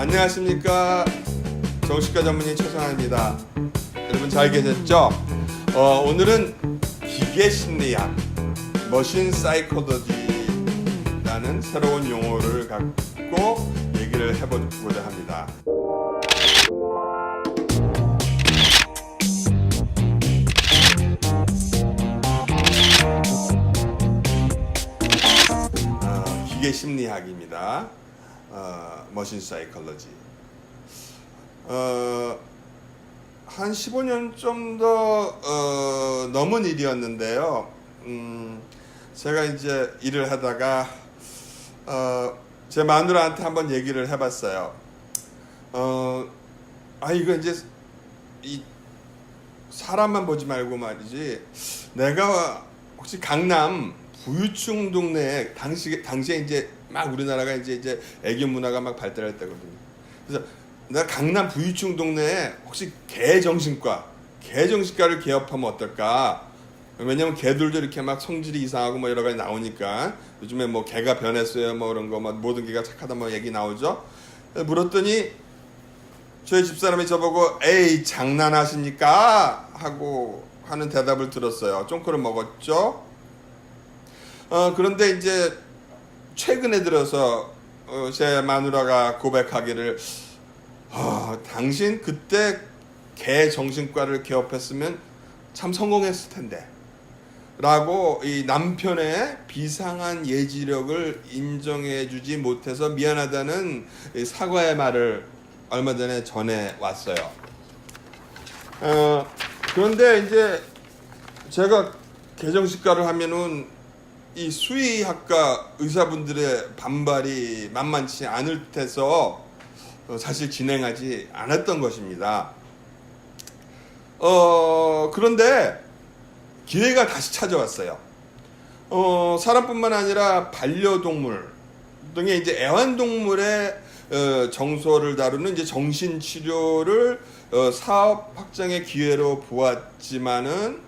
안녕하십니까 정신과 전문의 최성환입니다. 여러분 잘 계셨죠? 어, 오늘은 기계 심리학, 머신 사이코로지라는 새로운 용어를 갖고 얘기를 해보고자 합니다. 어, 기계 심리학입니다. 어, 머신 사이콜로지. 어, 한 15년 좀더 어, 넘은 일이었는데요. 음, 제가 이제 일을 하다가 어, 제 마누라한테 한번 얘기를 해봤어요. 어, 아 이거 이제 이 사람만 보지 말고 말이지. 내가 혹시 강남 부유층 동네에 당시 당시에 이제 막 우리나라가 이제 이제 애교 문화가 막 발달할 때거든요. 그래서 내가 강남 부유층 동네에 혹시 개정신과 개정신과를 개업하면 어떨까? 왜냐면 개들도 이렇게 막 성질이 이상하고 뭐 여러 가지 나오니까 요즘에 뭐 개가 변했어요 뭐 그런 거뭐 모든 개가 착하다 뭐 얘기 나오죠. 물었더니 저희 집사람이 저보고 에이 장난하십니까 하고 하는 대답을 들었어요. 쫑크를 먹었죠. 어 그런데 이제 최근에 들어서 어, 제 마누라가 고백하기를 아, 당신 그때 개 정신과를 개업했으면 참 성공했을 텐데. 라고 이 남편의 비상한 예지력을 인정해 주지 못해서 미안하다는 이 사과의 말을 얼마 전에 전해 왔어요. 어, 그런데 이제 제가 개정식과를 하면은 이 수의학과 의사분들의 반발이 만만치 않을 테서 어, 사실 진행하지 않았던 것입니다. 어, 그런데 기회가 다시 찾아왔어요. 어, 사람뿐만 아니라 반려동물 등의 이제 애완동물의 어, 정서를 다루는 이제 정신치료를 어, 사업 확장의 기회로 보았지만은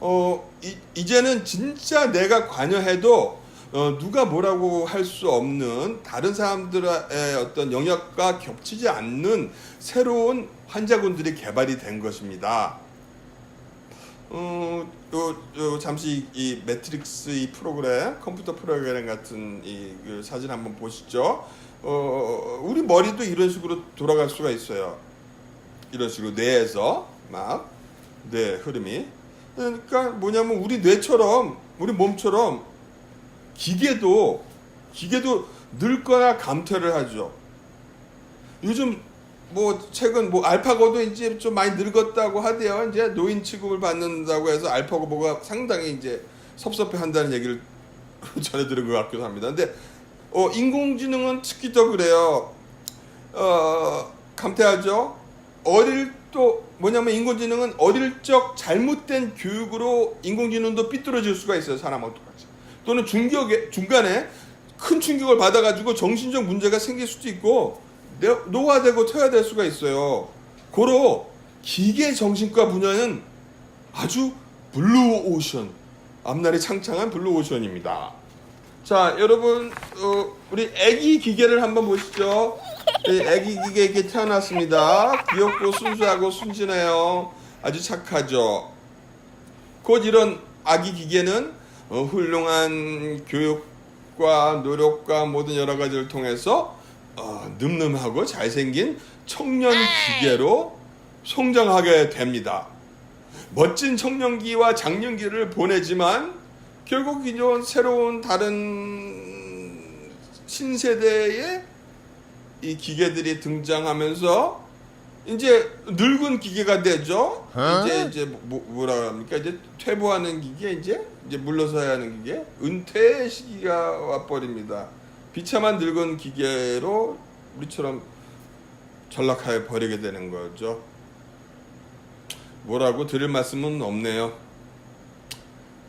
어, 이, 이제는 진짜 내가 관여해도 어, 누가 뭐라고 할 수 없는 다른 사람들의 어떤 영역과 겹치지 않는 새로운 환자군들이 개발이 된 것입니다. 어, 요, 요 잠시 이, 이 매트릭스 이 프로그램, 컴퓨터 프로그램 같은 이, 그 사진 한번 보시죠. 어, 우리 머리도 이런 식으로 돌아갈 수가 있어요. 이런 식으로 뇌에서 막 뇌 흐름이. 그러니까 뭐냐면 우리 뇌처럼 우리 몸처럼 기계도 기계도 늙거나 감퇴를 하죠. 요즘 뭐 최근 뭐 알파고도 이제 좀 많이 늙었다고 하대요. 이제 노인 취급을 받는다고 해서 알파고가 상당히 이제 섭섭해 한다는 얘기를 전해 들은 것 같기도 합니다. 근데 어 인공지능은 특히 더 그래요. 어 감퇴하죠. 어릴 또 뭐냐면 인공지능은 어릴 적 잘못된 교육으로 인공지능도 삐뚤어질 수가 있어요. 사람하고 똑같이. 또는 중격에 중간에 큰 충격을 받아가지고 정신적 문제가 생길 수도 있고 내- 노화되고 퇴화될 수가 있어요. 고로 기계 정신과 분야는 아주 블루 오션 앞날이 창창한 블루 오션입니다. 자, 여러분 어, 우리 아기 기계를 한번 보시죠. 이 아기 기계 이렇게 태어났습니다. 귀엽고 순수하고 순진해요. 아주 착하죠. 곧 이런 아기 기계는 어, 훌륭한 교육과 노력과 모든 여러 가지를 통해서 어, 늠름하고 잘생긴 청년 기계로 성장하게 됩니다. 멋진 청년기와 장년기를 보내지만 결국 이런 새로운 다른 신세대의 이 기계들이 등장하면서 이제 늙은 기계가 되죠. 어? 이제 이제 뭐, 뭐라 합니까? 이제 퇴보하는 기계 이제 이제 물러서야 하는 기계 은퇴 시기가 와 버립니다. 비참한 늙은 기계로 우리처럼 전락하여 버리게 되는 거죠. 뭐라고 드릴 말씀은 없네요.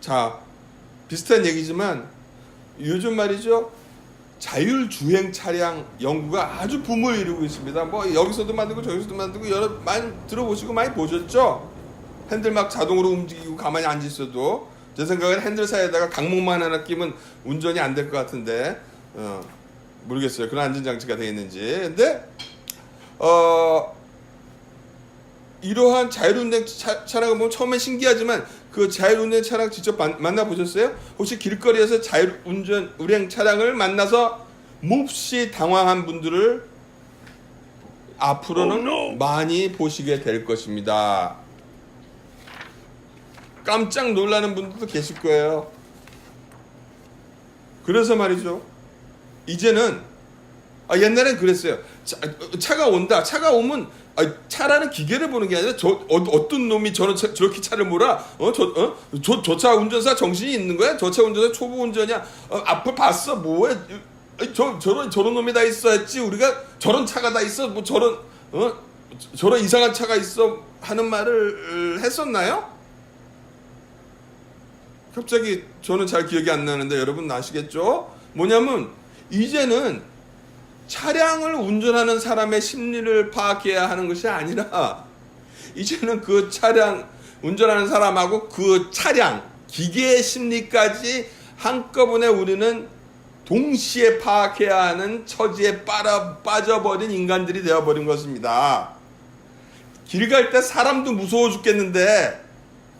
자, 비슷한 얘기지만 요즘 말이죠. 자율주행 차량 연구가 아주 붐을 이루고 있습니다. 뭐 여기서도 만들고 저기서도 만들고 여러 많이 들어보시고 많이 보셨죠? 핸들 막 자동으로 움직이고 가만히 앉아 있어도 제 생각엔 핸들 사이에다가 강목만 하나 끼면 운전이 안 될 것 같은데 어. 모르겠어요. 그런 안전 장치가 되어 있는지. 근데 어 이러한 자율운행 차, 차량을 보면 처음에 신기하지만 그 자율운행 차량 직접 만, 만나 보셨어요? 혹시 길거리에서 자율운전 운행 차량을 만나서 몹시 당황한 분들을 앞으로는 Oh, no. 많이 보시게 될 것입니다. 깜짝 놀라는 분들도 계실 거예요. 그래서 말이죠. 이제는 아, 옛날엔 그랬어요. 차, 가 온다. 차가 오면 아, 차라는 기계를 보는 게 아니라 저 어, 떤 놈이 저런 차, 저렇게 차를 몰아? 어, 저, 어? 차 운전사 정신이 있는 거야? 저 차 운전사 초보 운전이야? 어, 앞을 봤어? 아니, 저 저런 저런 놈이 다 있어야지. 우리가 저런 차가 다 있어. 뭐 저런 어? 저- 저런 이상한 차가 있어 하는 말을 했었나요? 갑자기 저는 잘 기억이 안 나는데 여러분 아시겠죠? 뭐냐면 이제는 차량을 운전하는 사람의 심리를 파악해야 하는 것이 아니라 이제는 그 차량 운전하는 사람하고 그 차량 기계의 심리까지 한꺼번에 우리는 동시에 파악해야 하는 처지에 빠져, 빠져버린 인간들이 되어버린 것입니다. 길 갈 때 사람도 무서워 죽겠는데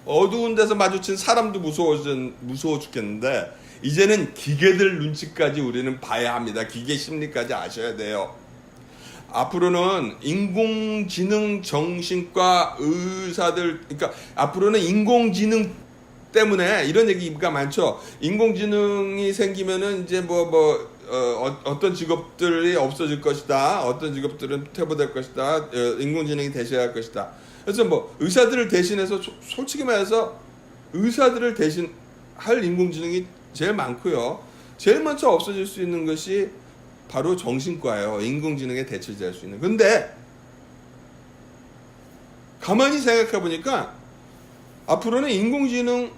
어두운 데서 마주친 사람도 무서워, 무서워 죽겠는데 이제는 기계들 눈치까지 우리는 봐야 합니다. 기계 심리까지 아셔야 돼요. 앞으로는 인공지능 정신과 의사들, 그러니까 앞으로는 인공지능 때문에 이런 얘기가 많죠. 인공지능이 생기면은 이제 뭐, 뭐, 어, 어, 떤 직업들이 없어질 것이다. 어떤 직업들은 퇴보될 것이다. 어, 인공지능이 대신할 것이다. 그래서 뭐, 의사들을 대신해서, 소- 솔직히 말해서 의사들을 대신 할 인공지능이 제일 많고요. 제일 먼저 없어질 수 있는 것이 바로 정신과예요. 인공지능에 대체될 수 있는. 근데 가만히 생각해 보니까 앞으로는 인공지능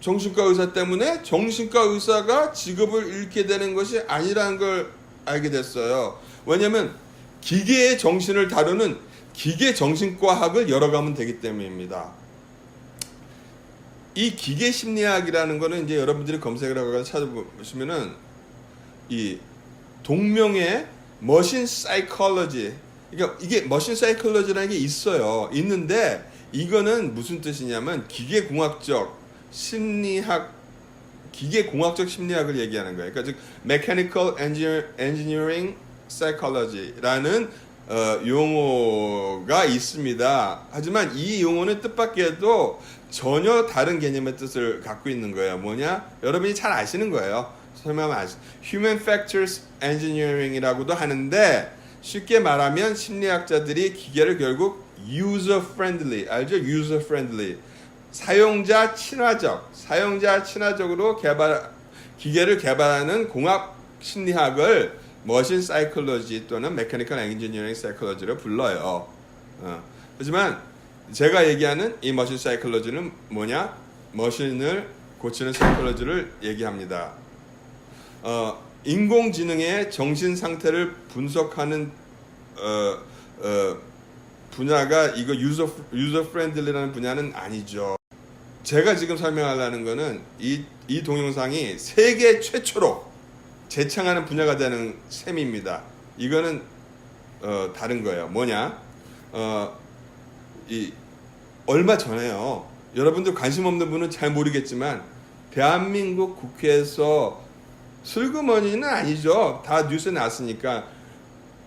정신과 의사 때문에 정신과 의사가 직업을 잃게 되는 것이 아니라는 걸 알게 됐어요. 왜냐하면 기계의 정신을 다루는 기계 정신과학을 열어가면 되기 때문입니다. 이 기계 심리학이라는 거는 이제 여러분들이 검색을 하고 찾아보시면은 이 동명의 머신 사이콜로지 그러니까 이게 머신 사이콜로지라는 게 있어요. 있는데 이거는 무슨 뜻이냐면 기계 공학적 심리학 기계 공학적 심리학을 얘기하는 거예요. 그러니까 즉 mechanical engineer- engineering psychology라는 어, 용어가 있습니다. 하지만 이 용어는 뜻밖에도 전혀 다른 개념의 뜻을 갖고 있는 거예요. 뭐냐? 여러분이 잘 아시는 거예요. 설명하면 아시. Human Factors Engineering이라고도 하는데 쉽게 말하면 심리학자들이 기계를 결국 user friendly 알죠? user friendly 사용자 친화적, 사용자 친화적으로 개발 기계를 개발하는 공학 심리학을 머신 사이콜로지 또는 메카니컬 엔지니어링 사이콜로지로 불러요. 어. 하지만 제가 얘기하는 이 머신 사이콜로지는 뭐냐? 머신을 고치는 사이콜로지를 얘기합니다. 어, 인공지능의 정신 상태를 분석하는 어, 어, 분야가 이거 유저 유저 프렌들리라는 분야는 아니죠. 제가 지금 설명하려는 거는 이, 이 동영상이 세계 최초로 재창하는 분야가 되는 셈입니다. 이거는 어, 다른 거예요. 뭐냐? 어, 이 얼마 전에요. 여러분들 관심 없는 분은 잘 모르겠지만 대한민국 국회에서 슬그머니는 아니죠. 다 뉴스에 났으니까.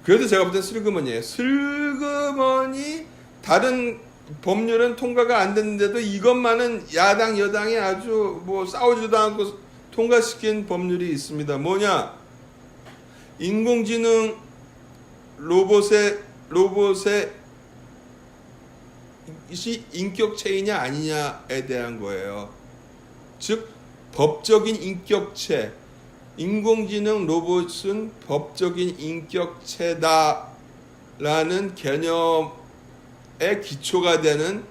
그래도 제가 볼 땐 슬그머니예요. 슬그머니 다른 법률은 통과가 안 됐는데도 이것만은 야당 여당이 아주 뭐 싸우지도 않고 통과시킨 법률이 있습니다. 뭐냐? 인공지능 로봇의 로봇의 이것이 인격체이냐 아니냐에 대한 거예요. 즉 법적인 인격체, 인공지능 로봇은 법적인 인격체다라는 개념의 기초가 되는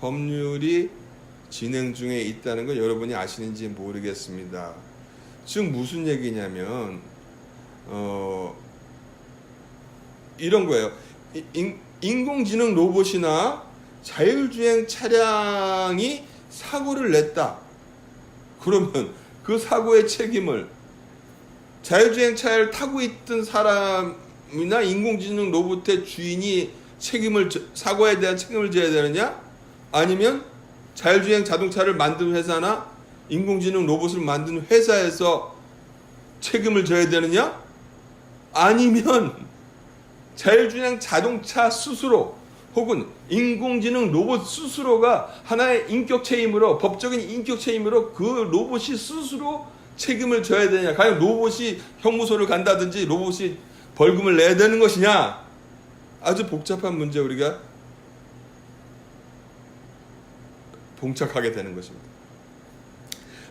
법률이 진행 중에 있다는 걸 여러분이 아시는지 모르겠습니다. 즉 무슨 얘기냐면 어 이런 거예요. 이- 인, 인공지능 로봇이나 자율주행 차량이 사고를 냈다. 그러면 그 사고의 책임을 자율주행 차를 타고 있던 사람이나 인공지능 로봇의 주인이 책임을 져- 사고에 대한 책임을 져야 되느냐? 아니면 자율주행 자동차를 만든 회사나 인공지능 로봇을 만든 회사에서 책임을 져야 되느냐? 아니면 자율주행 자동차 스스로 혹은 인공지능 로봇 스스로가 하나의 인격체 힘으로 법적인 인격체 힘으로 그 로봇이 스스로 책임을 져야 되냐 과연 로봇이 형무소를 간다든지 로봇이 벌금을 내야 되는 것이냐 아주 복잡한 문제 우리가 봉착하게 되는 것입니다.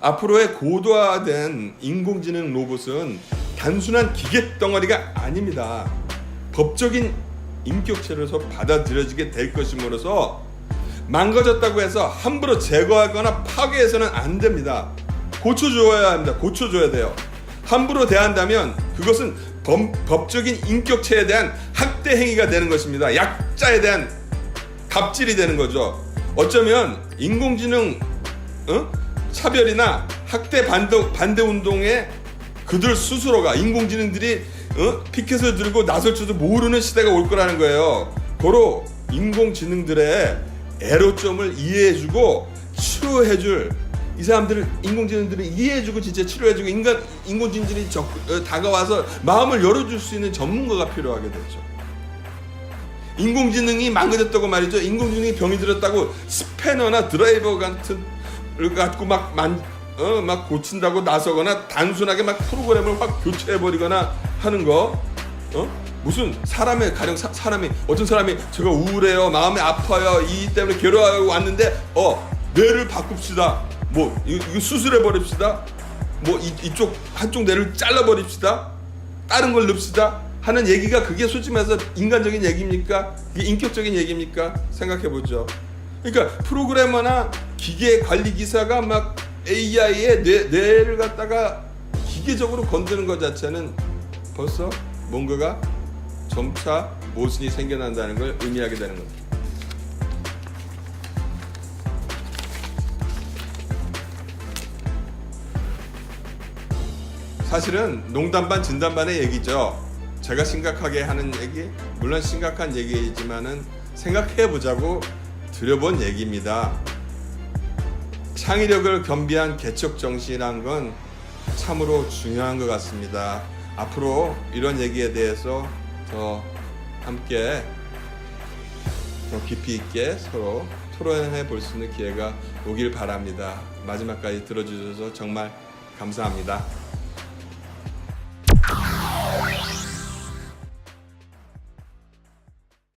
앞으로의 고도화된 인공지능 로봇은 단순한 기계 덩어리가 아닙니다. 법적인 인격체로서 받아들여지게 될 것임으로써 망가졌다고 해서 함부로 제거하거나 파괴해서는 안 됩니다. 고쳐줘야 합니다. 고쳐줘야 돼요. 함부로 대한다면 그것은 범- 법적인 인격체에 대한 학대 행위가 되는 것입니다. 약자에 대한 갑질이 되는 거죠. 어쩌면 인공지능 어? 차별이나 학대 반대, 반대 운동에 그들 스스로가 인공지능들이 어? 피켓을 들고 나설 줄도 모르는 시대가 올 거라는 거예요. 고로 인공지능들의 애로점을 이해해주고 치료해줄 이 사람들을 인공지능들을 이해해주고 진짜 치료해주고 인간 인공지능들이 적, 어, 다가와서 마음을 열어줄 수 있는 전문가가 필요하게 되죠. 인공지능이 망가졌다고 말이죠. 인공지능이 병이 들었다고 스패너나 드라이버 같은 걸 갖고 막 만, 어, 막 고친다고 나서거나 단순하게 막 프로그램을 확 교체해 버리거나 하는 거, 어? 무슨 사람의 가령 사, 사람이 어떤 사람이 제가 우울해요, 마음이 아파요, 이 때문에 괴로워하고 왔는데 어 뇌를 바꿉시다, 뭐 이거, 이거 수술해 버립시다, 뭐 이, 이쪽 한쪽 뇌를 잘라 버립시다, 다른 걸 넣읍시다 하는 얘기가 그게 솔직히 말해서 인간적인 얘기입니까? 이게 인격적인 얘기입니까? 생각해 보죠. 그러니까 프로그래머나 기계 관리 기사가 막 AI의 뇌, 뇌를 갖다가 기계적으로 건드는 것 자체는 벌써 뭔가가 점차 모순이 생겨난다는 걸 의미하게 되는 겁니다. 사실은 농담 반 진담 반의 얘기죠. 제가 심각하게 하는 얘기, 물론 심각한 얘기이지만은 생각해 보자고 드려본 얘기입니다. 창의력을 겸비한 개척 정신이란 건 참으로 중요한 것 같습니다. 앞으로 이런 얘기에 대해서 더 함께 더 깊이 있게 서로 토론해 볼 수 있는 기회가 오길 바랍니다. 마지막까지 들어주셔서 정말 감사합니다.